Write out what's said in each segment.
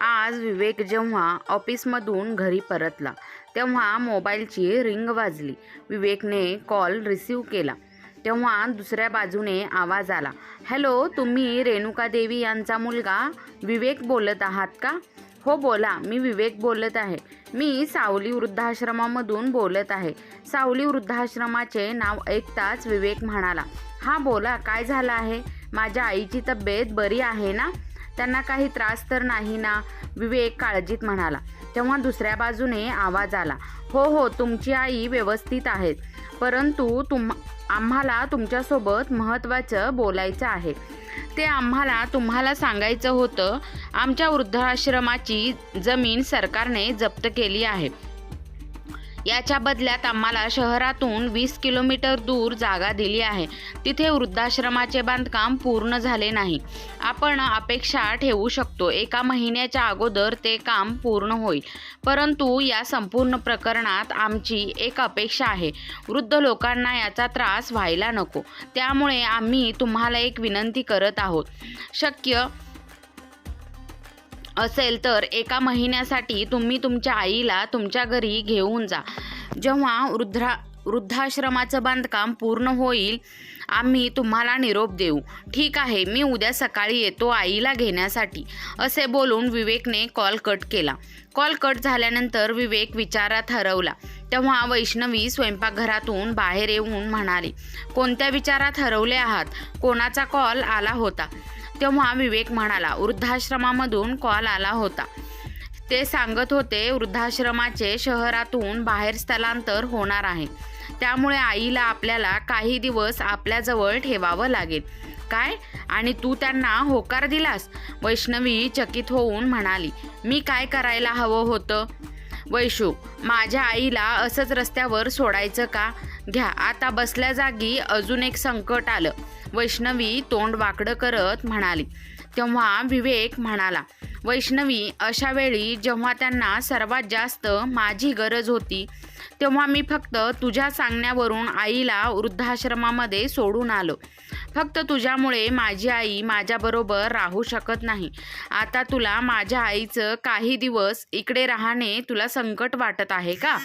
आज विवेक जेव्हा ऑफिसमधून घरी परतला तेव्हा मोबाईलची रिंग वाजली. विवेकने कॉल रिसीव केला. तेव्हा दुसऱ्या बाजूने आवाज आला. हॅलो तुम्ही रेणुका देवी यांचा मुलगा? विवेक बोलत आहात का? हो बोला. मी विवेक बोलत आहे. मी सावली वृद्धाश्रमामधून बोलत आहे. सावली वृद्धाश्रमाचे नाव ऐकताच विवेक म्हणाला हां बोला. काय झालं आहे? माझ्या आईची तब्येत बरी आहे ना? त्यांना काही त्रास तर नाही ना? विवेक काळजीत म्हणाला. तेव्हा दुसऱ्या बाजूने आवाज आला. हो हो तुमची आई व्यवस्थित आहेत. परंतु तुम आम्हाला तुमच्यासोबत महत्त्वाचं बोलायचं आहे. ते आम्हाला तुम्हाला सांगायचं होतं आमच्या वृद्धाश्रमाची जमीन सरकारने जप्त केली आहे. याच्या बदल्यात आम्हाला शहरातून वीस किलोमीटर दूर जागा दिली आहे. तिथे वृद्धाश्रमाचे बांधकाम पूर्ण झाले नाही. आपण अपेक्षा ठेवू शकतो एका महिन्याच्या अगोदर ते काम पूर्ण होईल. परंतु या संपूर्ण प्रकरणात आमची एक अपेक्षा आहे. वृद्ध लोकांना याचा त्रास व्हायला नको. त्यामुळे आम्ही तुम्हाला एक विनंती करत आहोत. शक्य असेल तर एका महिन्यासाठी तुम्ही तुमच्या आईला तुमच्या घरी घेऊन जा. जेव्हा वृद्धा वृद्धाश्रमाचं बांधकाम पूर्ण होईल आम्ही तुम्हाला निरोप देऊ. ठीक आहे मी उद्या सकाळी येतो आईला घेण्यासाठी असे बोलून विवेकने कॉल कट केला. कॉल कट झाल्यानंतर विवेक विचारात हरवला. तेव्हा वैष्णवी स्वयंपाकघरातून बाहेर येऊन म्हणाली कोणत्या विचारात हरवले आहात? कोणाचा कॉल आला होता? तेव्हा विवेक म्हणाला. वृद्धाश्रमामधून कॉल आला होता. ते सांगत होते वृद्धाश्रमाचे शहरातून बाहेर स्थलांतर होणार आहे. त्यामुळे आईला आपल्याला काही दिवस आपल्याजवळ ठेवावं लागेल. काय? आणि तू त्यांना होकार दिलास? वैष्णवी चकित होऊन म्हणाली. मी काय करायला हवं होतं? वैशू माझ्या आईला असंच रस्त्यावर सोडायचं का? घ्या. आता बसल्या जागी अजून एक संकट आलं. वैष्णवी तोंड वाकडं करत म्हणाली. तेव्हा विवेक म्हणाला वैष्णवी अशा वेळी जेव्हा त्यांना सर्वात जास्त माझी गरज होती तेव्हा मी फक्त तुझ्या सांगण्यावरून आईला वृद्धाश्रमामध्ये सोडून आलो. फक्त तुझ्यामुळे माझी आई माझ्याबरोबर राहू शकत नाही. आता तुला माझ्या आईचं काही दिवस इकडे राहणे तुला संकट वाटत आहे का?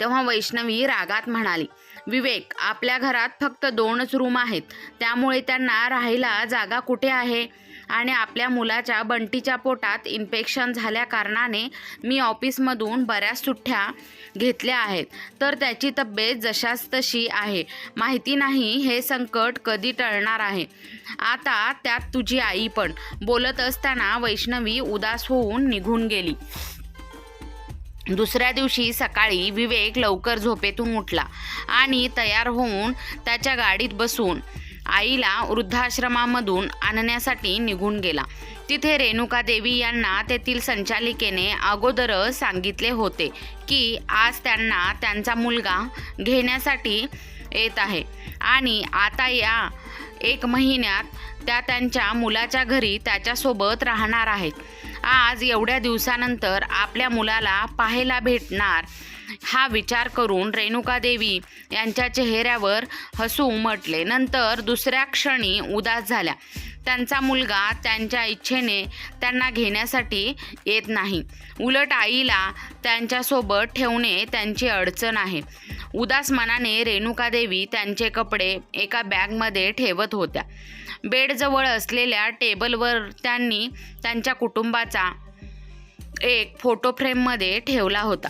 तेव्हा वैष्णवी रागात म्हणाली विवेक आपल्या घरात फक्त दोनच रूम आहेत. त्यामुळे त्यांना राहायला जागा कुठे आहे? आणि आपल्या मुलाच्या बंटीच्या पोटात इन्फेक्शन झाल्याकारणाने मी ऑफिसमधून बऱ्याच सुट्ट्या घेतल्या आहेत. तर त्याची तब्येत जशाच तशी आहे. माहिती नाही हे संकट कधी टळणार आहे? आता त्यात तुझी आई पण. बोलत असताना वैष्णवी उदास होऊन निघून गेली. दुसऱ्या दिवशी सकाळी विवेक लवकर झोपेतून उठला आणि तयार होऊन त्याच्या गाडीत बसून आईला वृद्धाश्रमामधून आणण्यासाठी निघून गेला. तिथे रेणुका देवी यांना तेथील संचालिकेने अगोदरच सांगितले होते की आज त्यांना त्यांचा मुलगा घेण्यासाठी येत आहे आणि आता या एक महिन्यात त्या त्यांच्या मुलाच्या घरी त्याच्यासोबत राहणार आहेत. आज एवढ्या दिवसानंतर आपल्या मुलाला पाहायला भेटणार हा विचार करून रेणुका देवी यांच्या चेहऱ्यावर हसू उमटले. नंतर दुसऱ्या क्षणी उदास झाल्या. त्यांचा मुलगा त्यांच्या इच्छेने त्यांना घेण्यासाठी येत नाही. उलट आईला त्यांच्यासोबत ठेवणे त्यांची अडचण आहे. उदास मनाने रेणुका देवी त्यांचे कपडे एका बॅगमध्ये ठेवत होत्या. बेडजवळ असलेल्या टेबलवर त्यांनी त्यांच्या कुटुंबाचा एक फोटो फ्रेममध्ये ठेवला होता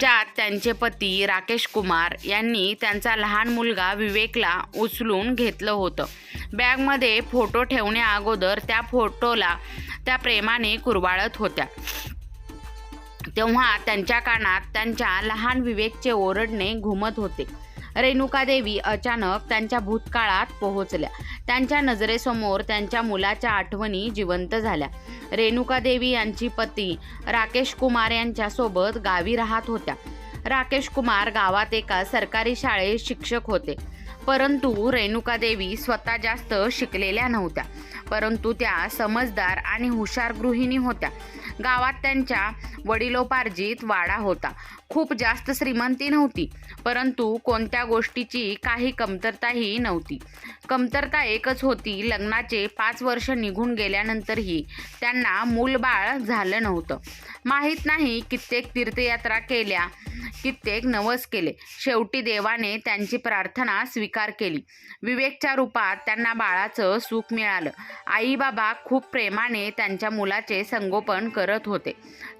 ज्यात त्यांचे पती राकेश कुमार यांनी त्यांचा लहान मुलगा विवेकला उचलून घेतलं होतं. बॅगमध्ये फोटो ठेवण्या अगोदर त्या फोटोला त्या प्रेमाने कुरवाळत होत्या. तेव्हा त्यांच्या कानात त्यांच्या लहान विवेकचे ओरडणे घुमत होते. रेणुका देवी अचानक त्यांच्या भूतकाळात पोहोचल्या. त्यांच्या नजरेसमोर त्यांच्या मुलाच्या आठवणी जिवंत झाल्या. रेणुका देवी यांची पती राकेश कुमार यांच्यासोबत गावी राहत होत्या. राकेश कुमार गावात एका सरकारी शाळेत शिक्षक होते. परंतु रेणुका देवी स्वतः जास्त शिकलेल्या नव्हत्या. परंतु त्या समजदार आणि हुशार गृहिणी होत्या. गावात त्यांच्या वडिलोपार्जित वाडा होता. खूप जास्त श्रीमंती नव्हती परंतु कोणत्या गोष्टीची काही कमतरताही नव्हती. कमतरता एकच होती लग्नाचे पाच वर्ष निघून गेल्यानंतरही त्यांना मूलबाळ झालं नव्हतं. माहीत नाही कित्येक तीर्थयात्रा केल्या कित्येक नवस केले. शेवटी देवाने त्यांची प्रार्थना स्वीकार केली. विवेकच्या रूपात त्यांना बाळाचं सुख मिळालं. आई बाबा खूप प्रेमाने त्यांच्या मुलाचे संगोपन करत होते.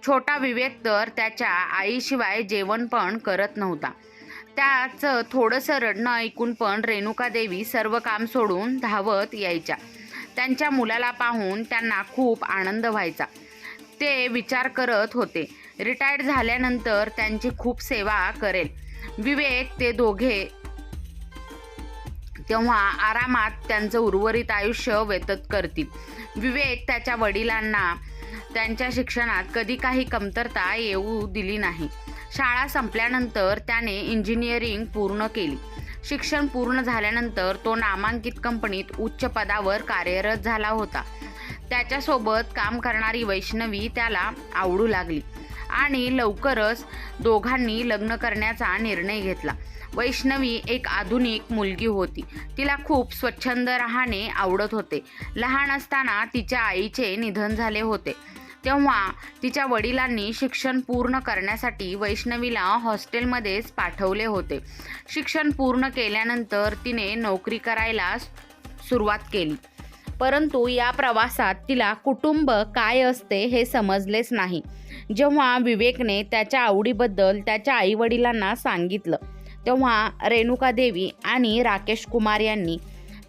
छोटा विवेक तर त्याच्या आईशिवाय जेवण पण करत नव्हता. त्याचं थोडंसं रडणं ऐकून पण रेणुकादेवी सर्व काम सोडून धावत यायच्या. त्यांच्या मुलाला पाहून त्यांना खूप आनंद व्हायचा. ते विचार करत होते. रिटायर्ड झाल्यानंतर त्यांची खूप सेवा करेल. विवेक ते दोघे तेव्हा आरामात त्यांचं उर्वरित आयुष्य व्यतत करतील. विवेक त्याच्या वडिलांना त्यांच्या शिक्षणात कधी काही कमतरता येऊ दिली नाही. शाळा संपल्यानंतर त्याने इंजिनिअरिंग पूर्ण केली. शिक्षण पूर्ण झाल्यानंतर तो नामांकित कंपनीत उच्च पदावर कार्यरत झाला होता. त्याच्यासोबत काम करणारी वैष्णवी त्याला आवडू लागली आणि लवकरच दोघांनी लग्न करण्याचा निर्णय घेतला. वैष्णवी एक आधुनिक मुलगी होती. तिला खूप स्वच्छंद राहणे आवडत होते. लहान असताना तिच्या आईचे निधन झाले होते. तेव्हा तिच्या वडिलांनी शिक्षण पूर्ण करण्यासाठी वैष्णवीला हॉस्टेलमध्येच पाठवले होते. शिक्षण पूर्ण केल्यानंतर तिने नोकरी करायला सुरुवात केली. परंतु या प्रवासात तिला कुटुंब काय असते हे समजलेच नाही. जेव्हा विवेकने त्याच्या आवडीबद्दल त्याच्या आईवडिलांना सांगितलं तेव्हा रेणुका देवी आणि राकेश कुमार यांनी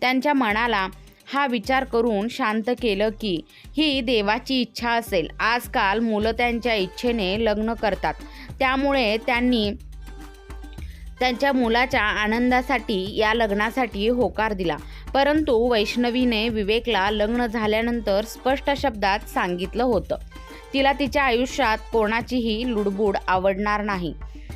त्यांच्या मनाला हा विचार करून शांत केलं की ही देवाची इच्छा असेल. आजकाल मुलं त्यांच्या इच्छेने लग्न करतात. त्यामुळे त्यांनी त्यांच्या मुलाच्या आनंदासाठी या लग्नासाठी होकार दिला. परंतु वैष्णवीने विवेकला लग्न झाल्यानंतर स्पष्ट शब्दात सांगितलं होतं. तिला तिच्या आयुष्यात कोणाचीही लुडबुड आवडणार नाही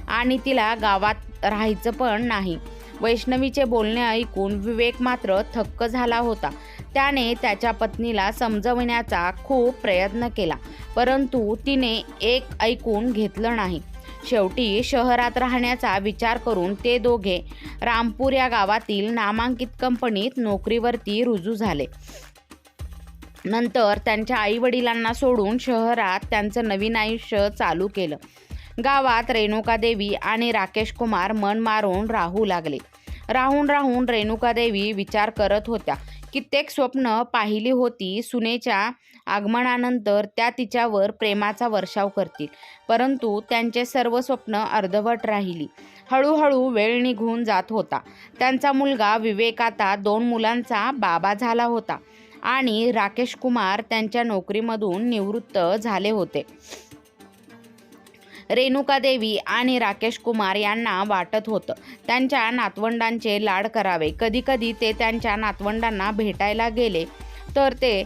आणि तिला गावात राहायचं पण नाही. वैष्णवीचे बोलणे ऐकून विवेक मात्र थक्क झाला होता. त्याने त्याच्या पत्नीला समजवण्याचा खूप प्रयत्न केला परंतु तिने एक ऐकून घेतलं नाही. शेवटी शहरात राहण्याचा विचार करून ते दोघे रामपूर या गावातील नामांकित कंपनीत नोकरीवरती रुजू झाले. नंतर त्यांच्या आईवडिलांना सोडून शहरात त्यांचं नवीन आयुष्य चालू केलं. गावात रेणुकादेवी आणि राकेश कुमार मन मारून राहू लागले. राहून राहून रेणुकादेवी विचार करत होत्या. कित्येक स्वप्न पाहिली होती सुनेच्या आगमनानंतर त्या तिच्यावर प्रेमाचा वर्षाव करतील. परंतु त्यांचे सर्व स्वप्न अर्धवट राहिली. हळूहळू वेळ निघून जात होता. त्यांचा मुलगा विवेक आता दोन मुलांचा बाबा झाला होता आणि राकेश कुमार त्यांच्या नोकरीमधून निवृत्त झाले होते. रेणुका देवी आणि राकेश कुमार यांना वाटत होतं. त्यांच्या नातवंडांचे लाड करावे. कधीकधी ते त्यांच्या नातवंडांना भेटायला गेले तर ते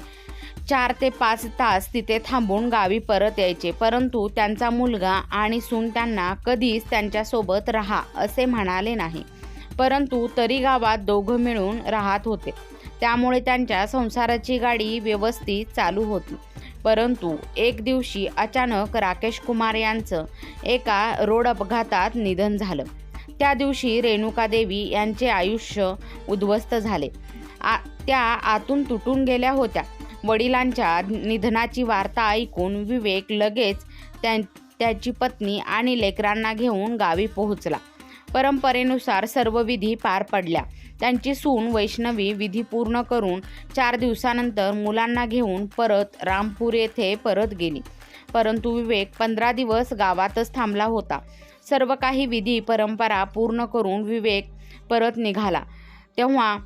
चार ते पाच तास तिथे थांबून गावी परत यायचे. परंतु त्यांचा मुलगा आणि सून त्यांना कधीच त्यांच्यासोबत राहा असे म्हणाले नाही. परंतु तरी गावात दोघं मिळून राहत होते. त्यामुळे त्यांच्या संसाराची गाडी व्यवस्थित चालू होती. परंतु एक दिवशी अचानक राकेश कुमार यांचं एका रोड अपघातात निधन झालं. त्या दिवशी रेणुका देवी यांचे आयुष्य उद्ध्वस्त झाले. आ त्या आतून तुटून गेल्या होत्या. वडिलांच्या निधनाची वार्ता ऐकून विवेक लगेच त्यां त्याची पत्नी आणि लेकरांना घेऊन गावी पोहोचला. परंपरेनुसार सर्व विधी पार पडल्या. त्यांची सून वैष्णवी विधी पूर्ण करून चार दिवसानंतर मुलांना घेऊन परत रामपूर येथे परत गेली. परंतु विवेक पंधरा दिवस गावातच थांबला होता. सर्व काही विधी परंपरा पूर्ण करून विवेक परत निघाला. तेव्हा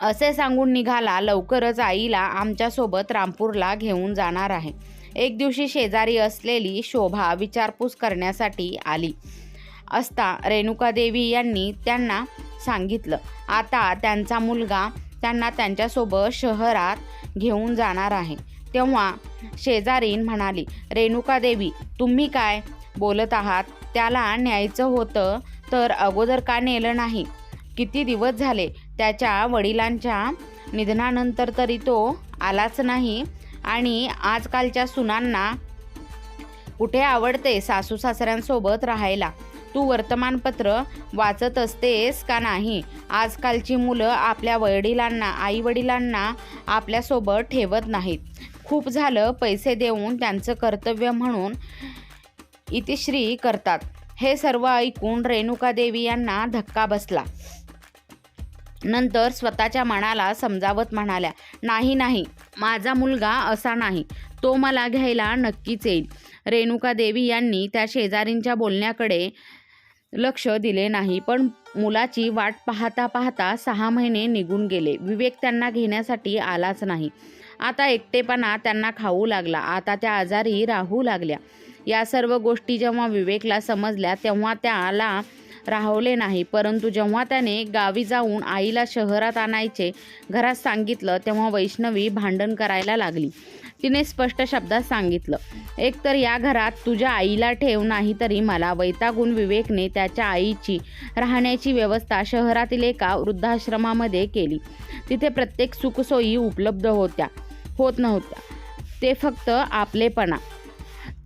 असे सांगून निघाला लवकरच आईला आमच्यासोबत रामपूरला घेऊन जाणार आहे. एक दिवशी शेजारी असलेली शोभा विचारपूस करण्यासाठी आली. असता रेणुकादेवी यांनी त्यांना सांगितलं. आता त्यांचा मुलगा त्यांना त्यांच्यासोबत शहरात घेऊन जाणार आहे. तेव्हा शेजारीन म्हणाली रेणुकादेवी तुम्ही काय बोलत आहात? त्याला न्यायचं होतं तर अगोदर का नेलं नाही? किती दिवस झाले? त्याच्या वडिलांच्या निधनानंतर तरी तो आलाच नाही आणि आजकालच्या सुनांना कुठे आवडते सासू सासऱ्यांसोबत राहायला? तू वर्तमानपत्र वाचत असतेस का नाही? आजकालची मुलं आपल्या वडिलांना आईवडिलांना आपल्यासोबत ठेवत नाहीत. खूप झालं पैसे देऊन त्यांचं कर्तव्य म्हणून इतिश्री करतात. हे सर्व ऐकून रेणुकादेवी यांना धक्का बसला. नंतर स्वतःच्या मनाला समजावत म्हणाल्या नाही नाही माझा मुलगा असा नाही. तो मला घ्यायला नक्कीच येईल. रेणुका देवी यांनी त्या शेजारींच्या बोलण्याकडे लक्ष दिले नाही. पण मुलाची वाट पाहता पाहता सहा महिने निघून गेले. विवेक त्यांना घेण्यासाठी आलाच नाही. आता एकटेपणा त्यांना खाऊ लागला. आता त्या आजारी राहू लागल्या. या सर्व गोष्टी जेव्हा विवेकला समजल्या तेव्हा त्याला राहवले नाही. परंतु जेव्हा त्याने गावी जाऊन आईला शहरात आणायचे घरात सांगितलं तेव्हा वैष्णवी भांडण करायला लागली. तिने स्पष्ट शब्दात सांगितलं एकतर या घरात तुझ्या आईला ठेव नाही तरी मला वैतागून विवेकने त्याच्या आईची राहण्याची व्यवस्था शहरातील एका वृद्धाश्रमामध्ये केली. तिथे प्रत्येक सुखसोयी उपलब्ध होत्या होत नव्हत्या. ते फक्त आपलेपणा.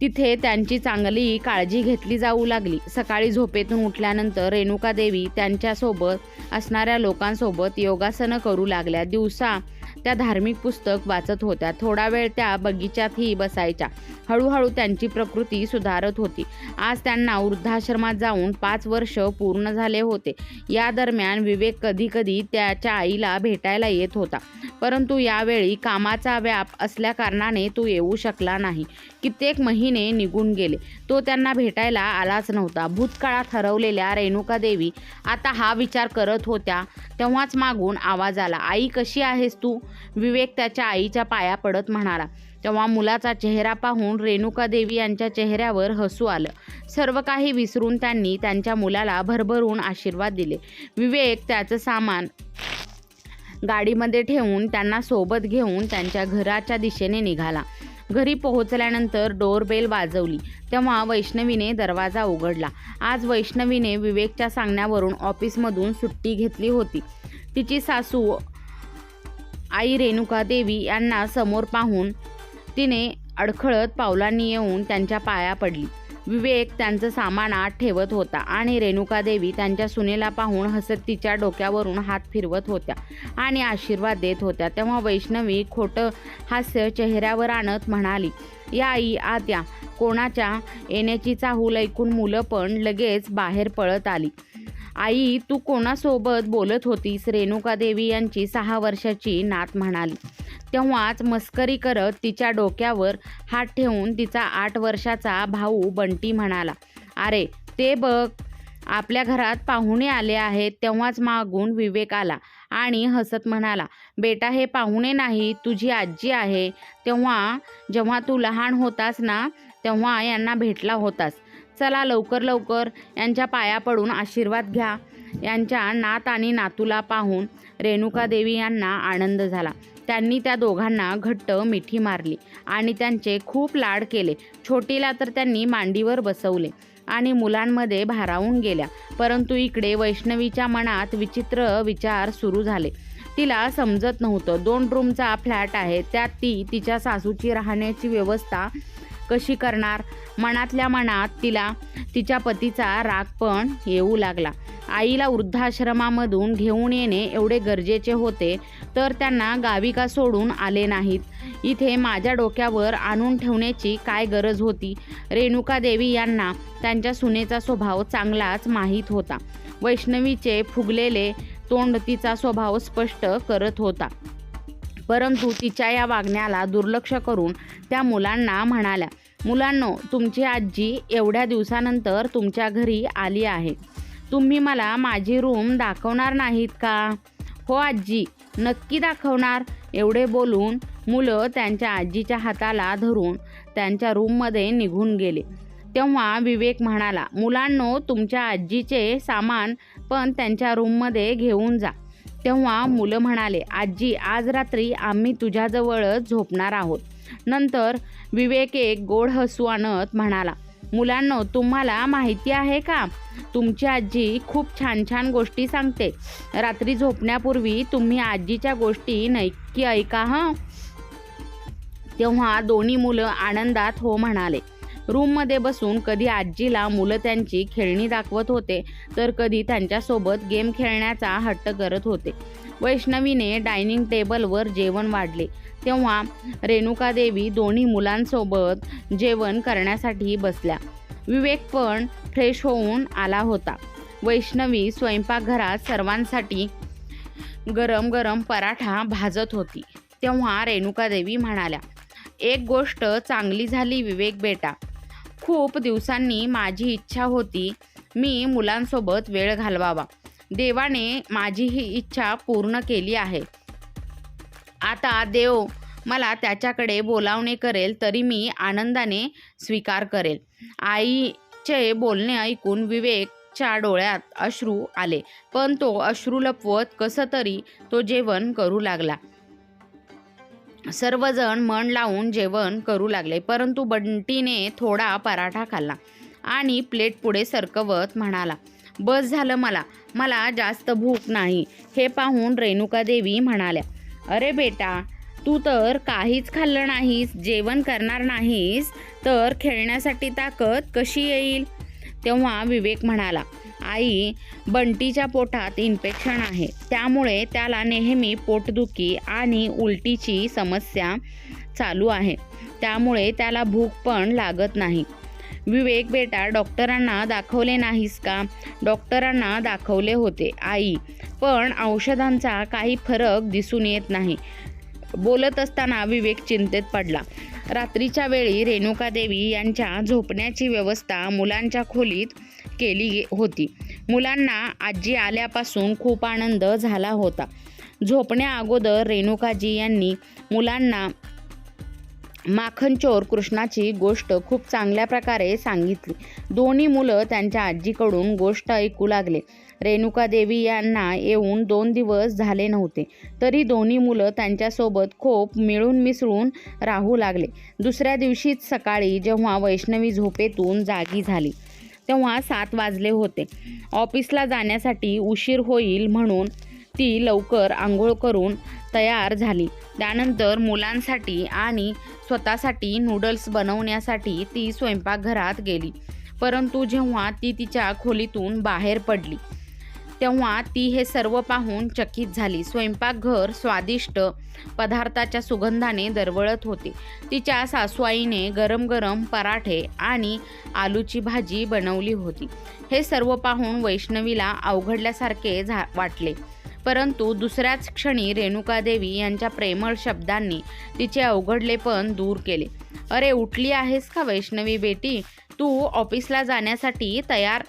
तिथे त्यांची चांगली काळजी घेतली जाऊ लागली. सकाळी झोपेतून उठल्यानंतर रेणुका देवी त्यांच्यासोबत असणाऱ्या लोकांसोबत योगासनं करू लागल्या. दिवसा त्या धार्मिक पुस्तक वाचत होत्या. थोडा वेळ त्या बगीचातही बसायच्या. हळूहळू त्यांची प्रकृती सुधारत होती. आज त्यांना वृद्धाश्रमात जाऊन पाच वर्ष पूर्ण झाले होते. या दरम्यान विवेक कधीकधी त्याच्या आईला भेटायला येत होता. परंतु यावेळी कामाचा व्याप असल्याकारणाने तो येऊ शकला नाही. कित्येक महिने निघून गेले. तो त्यांना भेटायला आलाच नव्हता. भूतकाळात हरवलेल्या रेणुका देवी आता हा विचार करत होत्या. तेव्हाच मागून आवाज आला आई कशी आहेस तू? विवेक त्याच्या आईच्या पाया पडत म्हणाला. तेव्हा मुलाचा चेहरा पाहून रेणुका देवी यांच्या चेहऱ्यावर हसू आलं. सर्व काही विसरून त्यांनी त्यांच्या मुलाला भरभरून आशीर्वाद दिले. विवेक त्याचं सामान गाडीमध्ये ठेवून त्यांना सोबत घेऊन त्यांच्या घराच्या दिशेने निघाला. घरी पोहोचल्यानंतर डोरबेल वाजवली. तेव्हा वैष्णवीने दरवाजा उघडला. आज वैष्णवीने विवेकच्या सांगण्यावरून ऑफिसमधून सुट्टी घेतली होती. तिची सासू आई रेणुका देवी यांना समोर पाहून तिने अडखळत पावलांनी येऊन त्यांच्या पाया पडली. विवेक त्यांचं सामान आत ठेवत होता आणि रेणुका देवी त्यांच्या सुनेला पाहून हसत तिच्या डोक्यावरून हात फिरवत होत्या आणि आशीर्वाद देत होत्या. तेव्हा वैष्णवी खोटं हास्य चेहऱ्यावर आणत म्हणाली या आई आत्या कोणाच्या येण्याची चाहूल ऐकून मुलं पण लगेच बाहेर पळत आली. आई तू कोणासोबत बोलत होतीस? रेणुका देवी यांची सहा वर्षाची नात म्हणाली. तेव्हाच मस्करी करत तिच्या डोक्यावर हात ठेवून तिचा आठ वर्षाचा भाऊ बंटी म्हणाला अरे ते बघ आपल्या घरात पाहुणे आले आहेत. तेव्हाच मागून विवेक आला आणि हसत म्हणाला बेटा हे पाहुणे नाही तुझी आजी आहे. तेव्हा जेव्हा तू लहान होतास ना तेव्हा यांना भेटला होतास. चला लवकर लवकर यांच्या पाया पडून आशीर्वाद घ्या. यांच्या नात आणि नातूला पाहून रेणुका देवी यांना आनंद झाला. त्यांनी त्या दोघांना घट्ट मिठी मारली आणि त्यांचे खूप लाड केले. छोटीला तर त्यांनी मांडीवर बसवले आणि मुलांमध्ये भारावून गेल्या. परंतु इकडे वैष्णवीच्या मनात विचित्र विचार सुरू झाले. तिला समजत नव्हतं. दोन रूमचा फ्लॅट आहे. त्यात ती तिच्या सासूची राहण्याची व्यवस्था कशी करणार? मनातल्या मनात तिला तिच्या पतीचा राग पण येऊ लागला. आईला वृद्धाश्रमामधून घेऊन येणे एवढे गरजेचे होते तर त्यांना गावी का सोडून आले नाहीत. इथे माझ्या डोक्यावर आणून ठेवण्याची काय गरज होती? रेणुका देवी यांना त्यांच्या सुनेचा स्वभाव चांगलाच माहीत होता. वैष्णवीचे फुगलेले तोंड तिचा स्वभाव स्पष्ट करत होता. परंतु तिच्या या वागण्याला दुर्लक्ष करून त्या मुलांना म्हणाल्या मुलांनो तुमची आजी एवढ्या दिवसानंतर तुमच्या घरी आली आहे. तुम्ही मला माझी रूम दाखवणार नाहीत का? हो आजी नक्की दाखवणार एवढे बोलून मुलं त्यांच्या आजीच्या हाताला धरून त्यांच्या रूममध्ये निघून गेले. तेव्हा विवेक म्हणाला मुलांनो तुमच्या आजीचे सामान पण त्यांच्या रूममध्ये घेऊन जा. तेव्हा मुलं म्हणाले आजी आज रात्री आम्ही तुझ्याजवळच झोपणार आहोत. नंतर विवेक एक गोड हसू आणत म्हणाला मुलांनो तुम्हाला माहिती आहे का? तुमची आजी खूप छान छान गोष्टी सांगते. रात्री झोपण्यापूर्वी तुम्ही आजीच्या गोष्टी नक्की ऐका हं? तेव्हा दोन्ही मुलं आनंदात हो म्हणाले रूममध्ये बसून कधी आजीला मुलं त्यांची खेळणी दाखवत होते तर कधी त्यांच्यासोबत गेम खेळण्याचा हट्ट करत होते. वैष्णवीने डायनिंग टेबलवर जेवण वाढले. तेव्हा रेणुकादेवी दोन्ही मुलांसोबत जेवण करण्यासाठी बसल्या. विवेक पण फ्रेश होऊन आला होता. वैष्णवी स्वयंपाकघरात सर्वांसाठी गरम गरम पराठा भाजत होती. तेव्हा रेणुकादेवी म्हणाल्या एक गोष्ट चांगली झाली विवेक बेटा खूप दिवसांनी माझी इच्छा होती मी मुलांसोबत वेळ घालवावा. देवाने माझी ही इच्छा पूर्ण केली आहे. आता देव मला त्याच्याकडे बोलावणे करेल तरी मी आनंदाने स्वीकार करेल. आईचे बोलणे ऐकून विवेकच्या डोळ्यात अश्रू आले पण तो अश्रू लपवत कसं तरी तो जेवण करू लागला. सर्वजण मन लावून जेवण करू लागले परंतु बंटीने थोडा पराठा खाल्ला आणि प्लेट पुढे सरकवत म्हणाला बस झालं मला मला जास्त भूक नाही हे पाहून रेणुकादेवी म्हणाल्या अरे बेटा तू तर काहीच खाल्लं नाहीस जेवण करणार नाहीस तर खेळण्यासाठी ताकद कशी येईल? तेव्हा विवेक म्हणाला आई बंटीच्या पोटात इन्फेक्शन आहे. त्यामुळे त्याला नेहमी पोटदुखी आणि उलटीची समस्या चालू आहे. त्यामुळे त्याला भूक पण लागत नाही. विवेक बेटा डॉक्टरांना दाखवले नाहीस का? डॉक्टरांना दाखवले होते आई. पण औषधांचा काही फरक दिसून येत नाही. बोलत असताना विवेक चिंतेत पडला. रात्रीच्या वेळी रेणुकादेवी यांच्या झोपण्याची व्यवस्था मुलांच्या खोलीत केली गे- होती. मुलांना आजी आल्यापासून खूप आनंद झाला होता. झोपण्या अगोदर रेणुकाजी यांनी मुलांना माखनचोर कृष्णाची गोष्ट खूप चांगल्या प्रकारे सांगितली. दोन्ही मुलं त्यांच्या आजीकडून गोष्ट ऐकू लागले. रेणुकादेवी यांना येऊन दोन दिवस झाले नव्हते. तरी दोन्ही मुलं त्यांच्यासोबत खूप मिळून मिसळून राहू लागले. दुसऱ्या दिवशीच सकाळी जेव्हा वैष्णवी झोपेतून जागी झाली. तेव्हा सात वाजले होते. ऑफिसला जाण्यासाठी उशीर होईल म्हणून ती लवकर आंघोळ करून तयार झाली. त्यानंतर मुलांसाठी आणि स्वतःसाठी नूडल्स बनवण्यासाठी ती स्वयंपाकघरात गेली. परंतु जेव्हा ती तिच्या खोलीतून बाहेर पडली तेव्हा ती हे सर्व पाहून चकित झाली. स्वयंपाकघर स्वादिष्ट पदार्थाच्या सुगंधाने दरवळत होते. तिच्या सासूआईने गरम गरम पराठे आणि आलूची भाजी बनवली होती. हे सर्व पाहून वैष्णवीला अवघडल्यासारखे झा वाटले. परंतु दुसऱ्याच क्षणी रेणुकादेवी यांच्या प्रेमळ शब्दांनी तिचे अवघडलेपण दूर केले. अरे उठली आहेस का वैष्णवी बेटी? तू ऑफिसला जाण्यासाठी तयार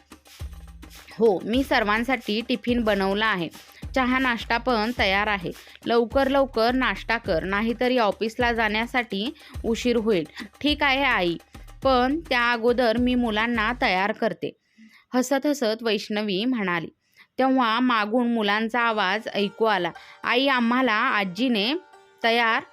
हो मी सर्वांसाठी टिफिन बनवला आहे. चहा नाश्ता पण तयार आहे. लवकर लवकर नाश्ता कर नाहीतरी ऑफिसला जाण्यासाठी उशीर होईल. ठीक आहे आई. पण त्या अगोदर मी मुलांना तयार करते. हसत हसत वैष्णवी म्हणाली. तेव्हा मागून मुलांचा आवाज ऐकू आला. आई आम्हाला आजीने तयार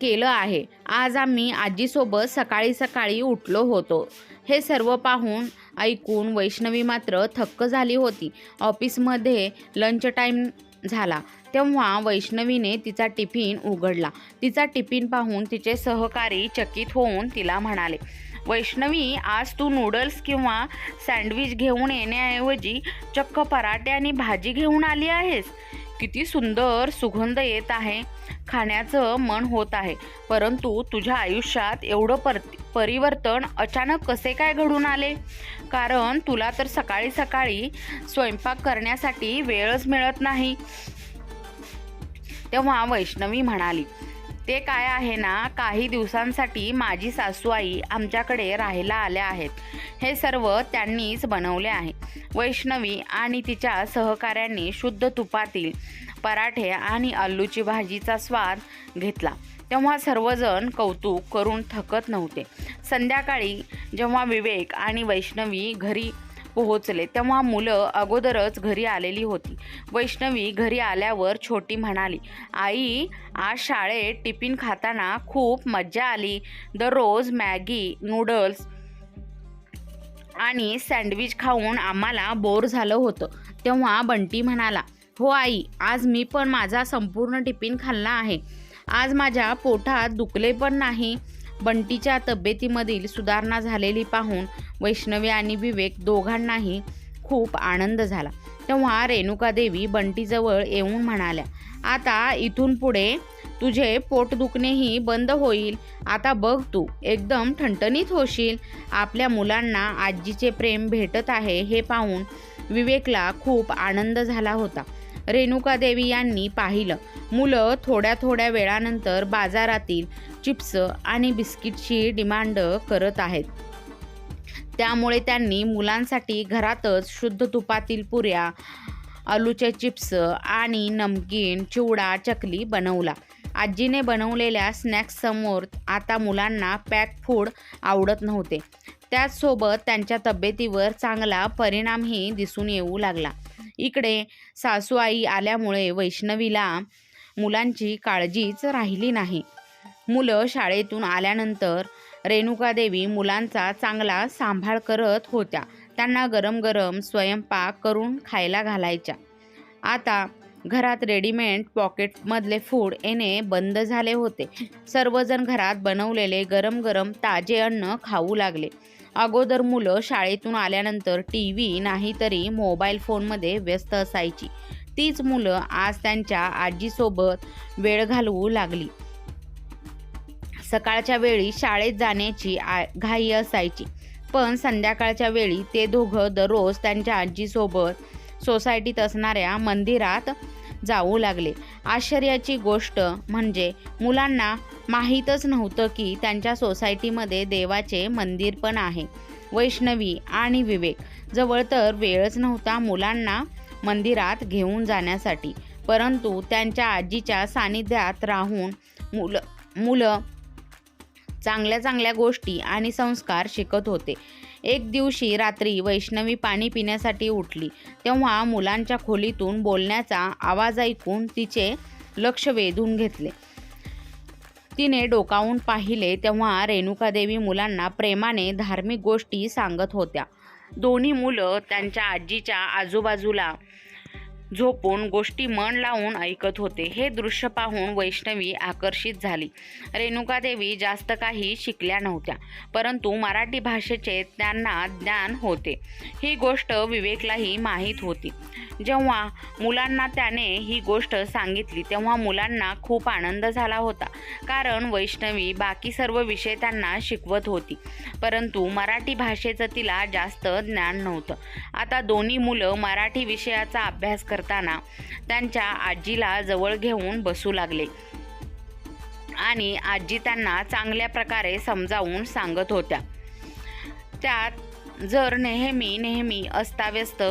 केलं आहे. आज आम्ही आजीसोबत सकाळी सकाळी उठलो होतो. हे सर्व पाहून ऐकून वैष्णवी मात्र थक्क झाली होती. ऑफिसमध्ये लंच टाईम झाला. तेव्हा वैष्णवीने तिचा टिफिन उघडला. तिचा टिफिन पाहून तिचे सहकारी चकित होऊन तिला म्हणाले वैष्णवी आज तू नूडल्स किंवा सँडविच घेऊन येण्याऐवजी चक्क पराठे आणि भाजी घेऊन आली आहेस? किती सुंदर सुगंध येत आहे. खाण्याचं मन होत आहे. परंतु तुझ्या आयुष्यात एवढं पर परिवर्तन अचानक कसे काय घडून आले? कारण तुला तर सकाळी सकाळी स्वयंपाक करण्यासाठी वेळच मिळत नाही. तेव्हा वैष्णवी म्हणाली ते काय आहे ना काही दिवसांसाठी माझी सासू आई आमच्याकडे राहायला आल्या आहेत. हे सर्व त्यांनीच बनवले आहे. वैष्णवी आणि तिच्या सहकाऱ्यांनी शुद्ध तुपातील पराठे आणि आलूची भाजीचा स्वाद घेतला. तेव्हा सर्वजण कौतुक करून थकत नव्हते. संध्याकाळी जेव्हा विवेक आणि वैष्णवी घरी पोहोचले तेव्हा मुलं अगोदरच घरी आलेली होती. वैष्णवी घरी आल्यावर छोटी म्हणाली आई आज शाळेत टिफिन खाताना खूप मज्जा आली. दररोज मॅगी नूडल्स आणि सँडविच खाऊन आम्हाला बोर झालं होतं. तेव्हा बंटी म्हणाला हो आई आज मी पण माझा संपूर्ण टिफिन खाल्ला आहे. आज माझ्या पोटात दुखले पण नाही. बंटीच्या तब्येतीमधील सुधारणा झालेली पाहून वैष्णवी आणि विवेक दोघांनाही खूप आनंद झाला. तेव्हा रेणुकादेवी बंटीजवळ येऊन म्हणाल्या आता इथून पुढे तुझे पोट दुखणेही बंद होईल. आता बघ तू एकदम ठणठणीत होशील. आपल्या मुलांना आजीचे प्रेम भेटत आहे हे पाहून विवेकला खूप आनंद झाला होता. रेणुकादेवी यांनी पाहिलं. मुलं थोड्या थोड्या वेळानंतर बाजारातील चिप्स आणि बिस्किटची डिमांड करत आहेत. त्यामुळे त्यांनी मुलांसाठी घरातच शुद्ध तुपातील पुऱ्या आलूचे चिप्स आणि नमकीन चिवडा चकली बनवला. आजीने बनवलेल्या स्नॅक्ससमोर आता मुलांना पॅक फूड आवडत नव्हते. त्याचसोबत त्यांच्या तब्येतीवर चांगला परिणामही दिसून येऊ लागला. इकडे सासू आई आल्यामुळे वैष्णवीला मुलांची काळजीच राहिली नाही. मुलं शाळेतून आल्यानंतर रेणुकादेवी मुलांचा चांगला सांभाळ करत होत्या. त्यांना गरम गरम स्वयंपाक करून खायला घालायच्या. आता घरात रेडीमेड पॉकेटमधले फूड येणे बंद झाले होते. सर्वजण घरात बनवलेले गरम गरम ताजे अन्न खाऊ लागले. अगोदर मुलं शाळेतून आल्यानंतर टी व्ही नाहीतरी मोबाईल फोनमध्ये व्यस्त असायची. तीच मुलं आज त्यांच्या आजीसोबत वेळ घालवू लागली. सकाळच्या वेळी शाळेत जाण्याची आ घाई असायची. पण संध्याकाळच्या वेळी ते दोघं दररोज त्यांच्या आजीसोबत सोसायटीत असणाऱ्या मंदिरात जाऊ लागले. आश्चर्याची गोष्ट म्हणजे मुलांना माहीतच नव्हतं की त्यांच्या सोसायटीमध्ये देवाचे मंदिर पण आहे. वैष्णवी आणि विवेक. जवळ तर वेळच नव्हता मुलांना मंदिरात घेऊन जाण्यासाठी. परंतु त्यांच्या आजीच्या सानिध्यात राहून मुलं मुलं चांगल्या चांगल्या गोष्टी आणि संस्कार शिकत होते. एक दिवशी रात्री वैष्णवी पाणी पिण्यासाठी उठली. तेव्हा मुलांच्या खोलीतून बोलण्याचा आवाज ऐकून तिचे लक्ष वेधून घेतले. तिने डोकावून पाहिले तेव्हा रेणुकादेवी मुलांना प्रेमाने धार्मिक गोष्टी सांगत होत्या. दोन्ही मुलं त्यांच्या आजीच्या आजूबाजूला झोपून गोष्टी मन लावून ऐकत होते. हे दृश्य पाहून वैष्णवी आकर्षित झाली. रेणुकादेवी जास्त काही शिकल्या नव्हत्या परंतु मराठी भाषेचे त्यांना ज्ञान होते. ही गोष्ट विवेकलाही माहीत होती. जेव्हा मुलांना त्याने ही गोष्ट सांगितली तेव्हा मुलांना खूप आनंद झाला होता कारण वैष्णवी बाकी सर्व विषय त्यांना शिकवत होती परंतु मराठी भाषेचं तिला जास्त ज्ञान नव्हतं. आता दोन्ही मुलं मराठी विषयाचा अभ्यास करताना त्यांच्या आजीला जवळ घेऊन बसू लागले. आणि आजी त्यांना चांगल्या प्रकारे समजावून सांगत होत्या. त्यात जर नेहमी नेहमी अस्ताव्यस्त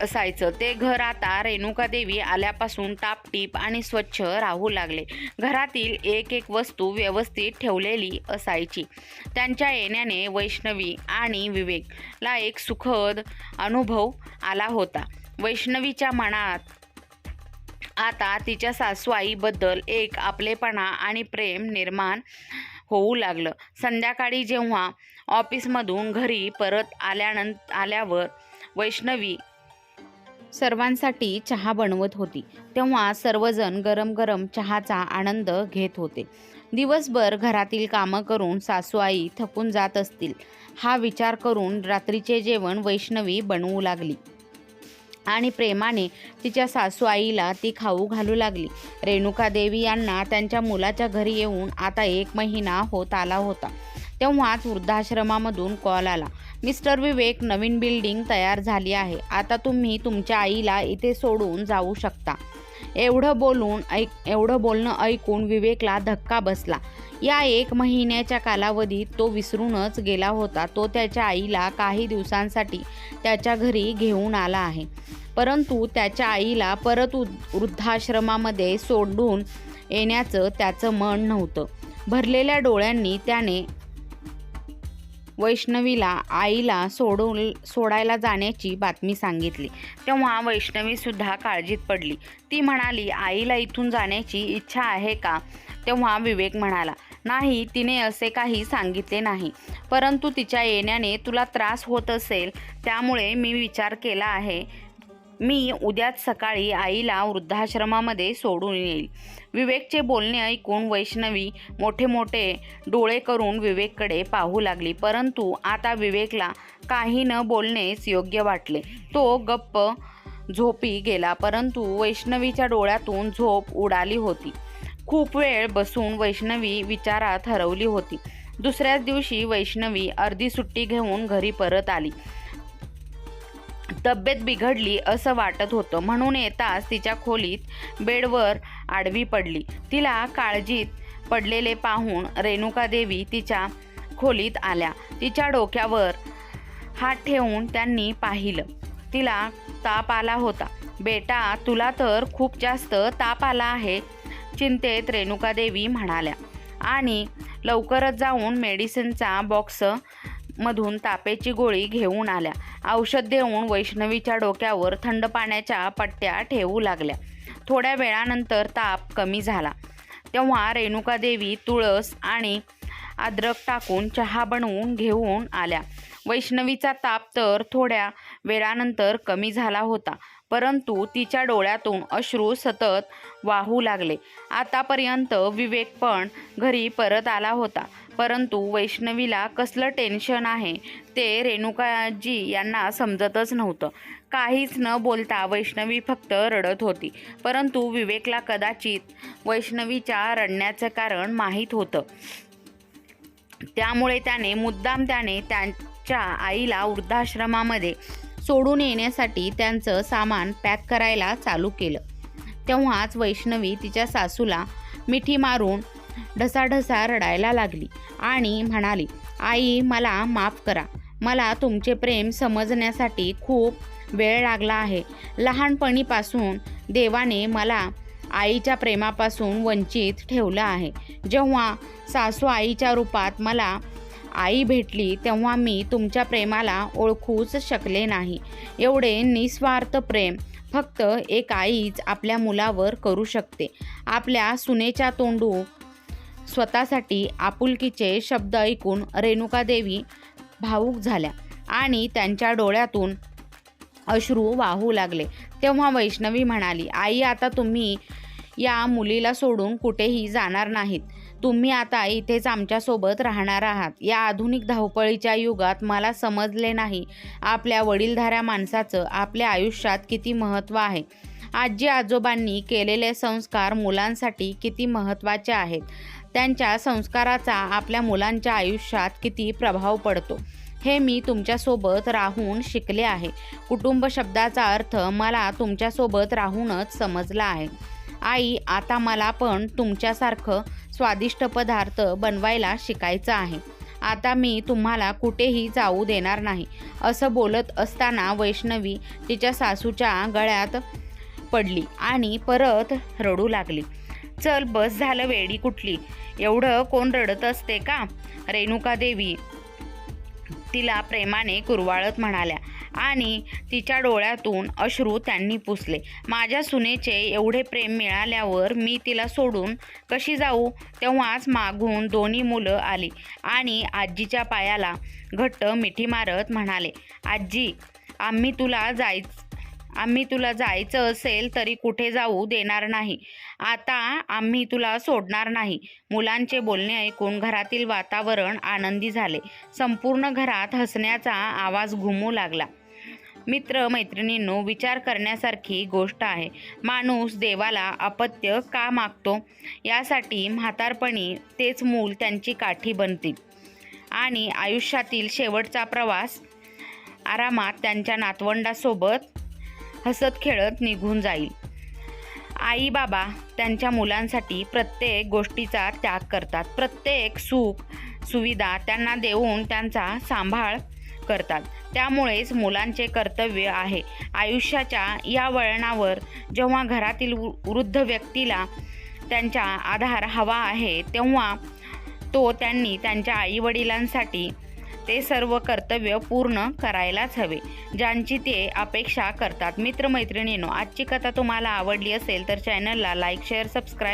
असायचं ते घर आता रेणुकादेवी आल्यापासून टापटीप आणि स्वच्छ राहू लागले. घरातील एक एक वस्तू व्यवस्थित ठेवलेली असायची. त्यांच्या येण्याने वैष्णवी आणि विवेकला एक सुखद अनुभव आला होता. वैष्णवीच्या मनात. आता तिच्या सासूआईबद्दल एक आपलेपणा आणि प्रेम निर्माण होऊ लागलं. संध्याकाळी जेव्हा ऑफिसमधून घरी परत आल्यानं आल्यावर वैष्णवी सर्वांसाठी चहा बनवत होती. तेव्हा सर्वजण गरम गरम चहाचा आनंद घेत होते. दिवसभर घरातील कामं करून सासूआई थकून जात असतील हा विचार करून रात्रीचे जेवण वैष्णवी बनवू लागली. आणि प्रेमाने तिच्या सासू आईला ती खाऊ घालू लागली. रेणुका देवी यांना त्यांच्या मुलाच्या घरी येऊन आता एक महिना होत आला होता. तेव्हाच वृद्धाश्रमामधून कॉल आला. मिस्टर विवेक नवीन बिल्डिंग तयार झाली आहे. आता तुम्ही तुमच्या आईला इथे सोडून जाऊ शकता. एवढं बोलून ऐक एवढं बोलणं ऐकून विवेकला धक्का बसला. या एक महिन्याच्या कालावधीत तो विसरूनच गेला होता. तो त्याच्या आईला काही दिवसांसाठी त्याच्या घरी घेऊन आला आहे. परंतु त्याच्या आईला परत वृद्धाश्रमामध्ये सोडून येण्याचं त्याचं मन नव्हतं. भरलेल्या डोळ्यांनी त्याने वैष्णवीला आईला सोडून सोडायला जाण्याची बातमी सांगितली. तेव्हा वैष्णवीसुद्धा काळजीत पडली. ती म्हणाली आईला इथून जाण्याची इच्छा आहे का? तेव्हा विवेक म्हणाला नाही तिने असे काही सांगितले नाही. परंतु तिच्या येण्याने तुला त्रास होत असेल त्यामुळे मी विचार केला आहे. मी उद्याच सकाळी आईला वृद्धाश्रमामध्ये सोडून येईल. विवेकचे बोलणे ऐकून वैष्णवी मोठे मोठे डोळे करून विवेककडे पाहू लागली. परंतु आता विवेकला काही न बोलणेच योग्य वाटले. तो गप्प झोपी गेला परंतु वैष्णवीच्या डोळ्यातून झोप उडाली होती. खूप वेळ बसून वैष्णवी विचारात हरवली होती. दुसऱ्याच दिवशी वैष्णवी अर्धी सुट्टी घेऊन घरी परत आली. तब्येत बिघडली असं वाटत होतं. म्हणून येताच तिच्या खोलीत बेडवर आडवी पडली. तिला काळजीत पडलेले पाहून रेणुकादेवी तिच्या खोलीत आल्या. तिच्या डोक्यावर हात ठेवून त्यांनी पाहिलं. तिला ताप आला होता. बेटा तुला तर खूप जास्त ताप आला आहे चिंतेत रेणुकादेवी म्हणाल्या. आणि लवकरच जाऊन मेडिसिनचा बॉक्स मधून तापेची गोळी घेऊन आल्या. औषध देऊन वैष्णवीच्या डोक्यावर थंड पाण्याच्या पट्ट्या ठेवू लागल्या. थोड्या वेळानंतर ताप कमी झाला. तेव्हा रेणुकादेवी तुळस आणि अद्रक टाकून चहा बनवून घेऊन आल्या. वैष्णवीचा ताप तर थोड्या वेळानंतर कमी झाला होता परंतु तिच्या डोळ्यातून अश्रू सतत वाहू लागले. आतापर्यंत विवेक पण घरी परत आला होता. परंतु वैष्णवीला कसलं टेन्शन आहे ते रेणुकाजी यांना समजतच नव्हतं. काहीच न बोलता वैष्णवी फक्त रडत होती. परंतु विवेकला कदाचित वैष्णवीच्या रडण्याचं कारण माहीत होतं. त्यामुळे त्याने मुद्दाम त्याने त्यांच्या आईला वृद्धाश्रमामध्ये सोडून येण्यासाठी त्यांचं सामान पॅक करायला चालू केलं. तेव्हाच वैष्णवी तिच्या सासूला मिठी मारून ढसाढसा रडायला लागली आणि म्हणाली आई मला माफ करा. मला तुमचे प्रेम समजण्यासाठी खूप वेळ लागला आहे. लहानपणीपासून देवाने मला आईच्या प्रेमापासून वंचित ठेवलं आहे. जेव्हा सासू आईच्या रूपात मला आई भेटली तेव्हा मी तुमच्या प्रेमाला ओळखूच शकले नाही. एवढे निस्वार्थ प्रेम फक्त एक आईच आपल्या मुलावर करू शकते. आपल्या सुनेच्या तोंडू स्वतःसाठी आपुलकीचे शब्द ऐकून रेणुकादेवी भावूक झाल्या आणि त्यांच्या डोळ्यातून अश्रू वाहू लागले. तेव्हा वैष्णवी म्हणाली आई आता तुम्ही या मुलीला सोडून कुठेही जाणार नाहीत. तुम्ही आता इथेच आमच्यासोबत राहणार आहात. या आधुनिक धावपळीच्या युगात मला समजले नाही. आपल्या वडीलधाऱ्या माणसाचं आपल्या आयुष्यात किती महत्त्व आहे. आजी आजोबांनी केलेले संस्कार मुलांसाठी किती महत्त्वाचे आहेत. त्यांच्या संस्काराचा आपल्या मुलांच्या आयुष्यात किती प्रभाव पडतो. हे मी तुमच्यासोबत राहून शिकले आहे. कुटुंब शब्दाचा अर्थ मला तुमच्यासोबत राहूनच समजला आहे. आई आता मला पण तुमच्यासारखं स्वादिष्ट पदार्थ बनवायला शिकायचं आहे. आता मी तुम्हाला कुठेही जाऊ देणार नाही. असं बोलत असताना वैष्णवी तिच्या सासूच्या गळ्यात पडली आणि परत रडू लागली. चल बस झालं वेडी कुठली. एवढं कोण रडत असते का? रेणुका देवी तिला प्रेमाने कुरवाळत म्हणाल्या. आणि तिच्या डोळ्यातून अश्रू त्यांनी पुसले. माझ्या सुनेचे एवढे प्रेम मिळाल्यावर मी तिला सोडून कशी जाऊ? तेव्हाच मागून दोन्ही मुलं आली आणि आजीच्या पायाला घट्ट मिठी मारत म्हणाले आजी आम्ही तुला जायच आम्ही तुला जायचं असेल तरी कुठे जाऊ देणार नाही. आता आम्ही तुला सोडणार नाही. मुलांचे बोलणे ऐकून घरातील वातावरण आनंदी झाले. संपूर्ण घरात हसण्याचा आवाज घुमू लागला. मित्र मैत्रिणींनो विचार करण्यासारखी गोष्ट आहे. माणूस देवाला अपत्य का मागतो? यासाठी म्हातारपणी तेच मूल त्यांची काठी बनतील. आणि आयुष्यातील शेवटचा प्रवास आरामात त्यांच्या नातवंडासोबत हसत खेळत निघून जाईल. आई बाबा त्यांच्या मुलांसाठी प्रत्येक गोष्टीचा त्याग करतात. प्रत्येक सुख सुविधा त्यांना देऊन त्यांचा सांभाळ करतात. त्यामुळेच मुलांचे कर्तव्य आहे. आयुष्याच्या या वळणावर जेव्हा घरातील वृद्ध व्यक्तीला त्यांचा आधार हवा आहे तेव्हा तो त्यांनी त्यांच्या आईवडिलांसाठी ते सर्व कर्तव्य पूर्ण करायलाच हवे ज्यांची ते अपेक्षा करतात. मित्रमैत्रिणींनो आजची कथा तुम्हाला आवडली असेल तर चॅनलला लाईक शेअर सबस्क्राईब